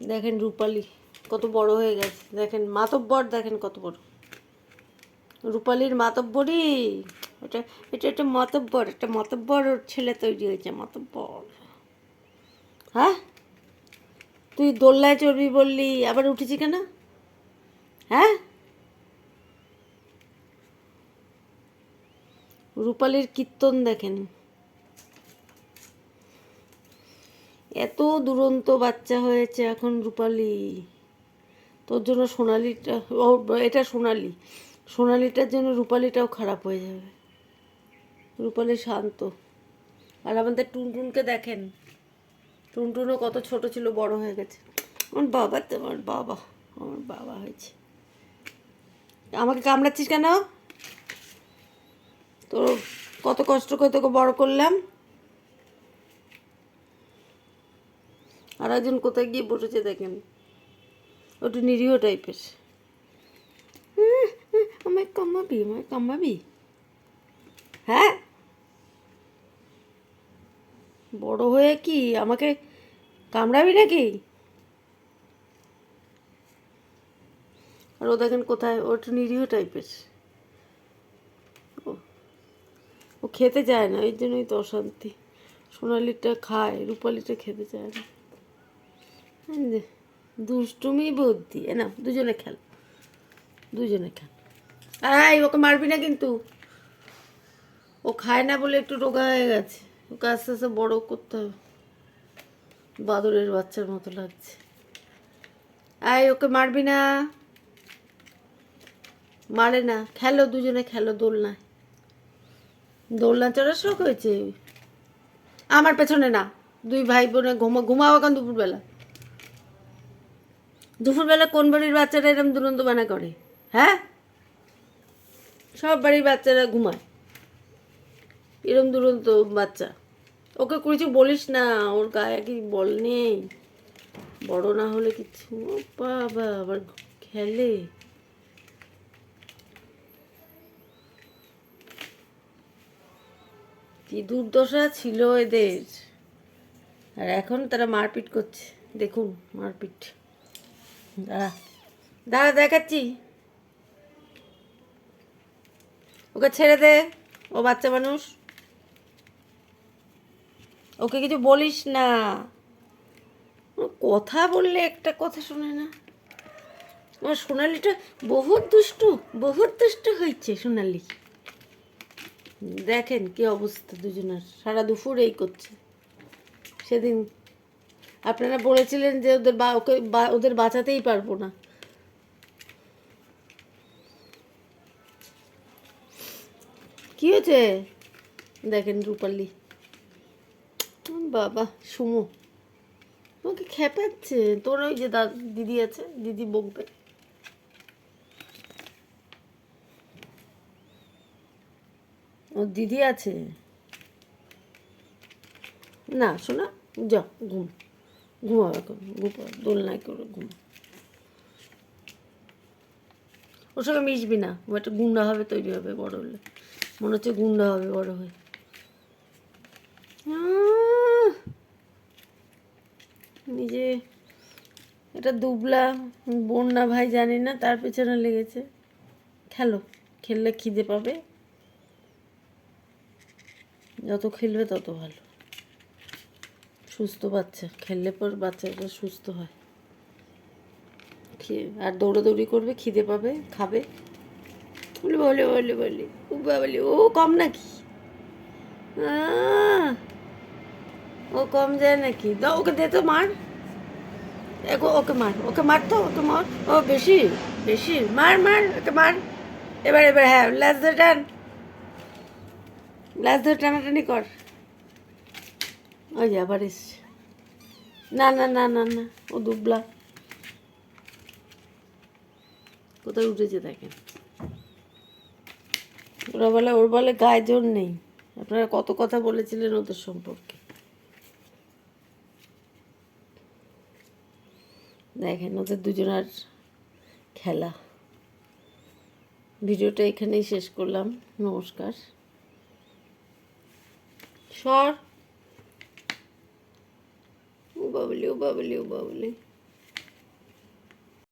দেখেন রূপালি, কত বড় হয়ে গেছে। দেখেন মাতব্বর, দেখেন কত বড়। রূপালির মাতব্বরই ওটা এটা একটা মাতব্বর একটা মাতব্বর ওর ছেলে তৈরি হয়েছে, মাতব্বর। হ্যাঁ? তুই দোল্লায় চড়বি বললি, আবার উঠেছি কেন? হ্যাঁ? রূপালির কীর্তন দেখেন। এত দুরন্ত বাচ্চা হয়েছে এখন রূপালি। তোর জন্য সোনালিটা, ও, এটা সোনালি। সোনালিটার জন্য রূপালিটাও খারাপ হয়ে যাবে। রূপালি শান্ত। আর আমাদের টুনটুনকে দেখেন। টুনটুনও কত ছোট ছিল, বড় হয়ে গেছে। আমার বাবা তো, আমার বাবা আমার বাবা হয়েছে। আমাকে কামড়াচ্ছিস কেন? তোর কত কষ্ট করে তোকে বড় করলাম। আর একজন কোথায় গিয়ে বসেছে দেখেন। ওটা নিরীহ টাইপের আমায় কামাবি আমায় কামাবি হ্যাঁ? বড় হয়ে কি আমাকে কামড়াবি নাকি? আর ও দেখেন কোথায় ও একটু নিরীহ টাইপের ও- ও খেতে চায় না ওই জন্যই তো অশান্তি। সোনালিটা খায় রূপালিটা খেতে চায় না। দুষ্টুমি বুদ্ধি না দুজনে খেল দুজনে খেল। এই ওকে মারবি না কিন্তু। ও খায় না বলে একটু রোগা হয়ে গেছে। ওকে আস্তে আস্তে বড় করতে হবে। বাদরের বাচ্চার মতো লাগছে। আয়, ওকে মারবি না। মারে না, খেলো, দুজনে খেলো দোলনায়। দোলনা চড়ার শখ হয়েছে। আমার পেছনে না, দুই ভাই বোনে ঘুমা, ঘুমাও এখন দুপুরবেলা। দুপুরবেলা কোন বাড়ির বাচ্চারা এরকম দুরন্ত বানা করে? হ্যাঁ? সব বাড়ির বাচ্চারা ঘুমায়। এরম দুরন্ত বাচ্চা। ওকে কিছু বলিস না, ওর গায়ে কি বল নেই। বড় না হলে কিছু বাবা, আবার খেলে। কি দুর্দশা ছিল এদের। আর এখন তারা মারপিট করছে। দেখুন মারপিট। দাঁড়া। দাঁড়া, দেখাচ্ছি। ওকে ছেড়ে দে, ও বাচ্চা মানুষ। ওকে কিছু বলিস না। কথা বললে একটা কথা শোনে না। আমার সোনালিটা বহুত দুষ্টু বহুত দুষ্টু হয়েছে সোনালি। দেখেন কি অবস্থা দুজনের। সারা দুপুর এই করছে। সেদিন আপনারা বলেছিলেন যে ওদের বা ওকে ওদের বাঁচাতেই পারব না। কি হয়েছে? দেখেন রূপালি। বাবা, সুমো। তোমাকে খেপাচ্ছে। তোর ওই যে দিদি আছে, দিদি বকবে। ওর দিদি আছে। না, শোনা যা ঘুম। ঘুমাও এখন ঘুমা দোলনায় করে ঘুম ওর সঙ্গে মিশবি না ও একটা গুন্ডা হবে তৈরি হবে বড় হলে। মনে হচ্ছে গুন্ডা হবে বড় হয়ে। নিজে এটা দুবলা বোন না ভাই জানি না, তার পেছনে লেগেছে। খেলো, খেললে খিদে পাবে। যত খেলবে তত ভালো। সুস্থ বাচ্চা, খেললে পর বাচ্চাটা সুস্থ হয়। আর দৌড়াদৌড়ি করবে, খিদে পাবে, খাবে। বলে বলে বলে বলে, ও বলে, ও কম নাকি? ও কম যায় নাকি? দাও, ওকে দে তো, মার। ওকে মার ওকে মার তো, ওকে মার। ও, বেশি বেশি, মার মার, ওকে মার। এবার এবার হ্যাঁ লাস্ট ধরে টান। লাস্ট ধরে টানাটানি কর। ওই যে আবার এসছে। না না না না না, ও দুবলা। কোথায় উঠেছে দেখেন। ওরা বলে, ওর বলে গায়ে জোর নেই। আপনারা কত কথা বলেছিলেন ওদের সম্পর্কে। দেখেন, ওদের দুজনার খেলা। ভিডিওটা এখানেই শেষ করলাম। নমস্কার। সর। বাবলি ও বাবলি ও বাবলি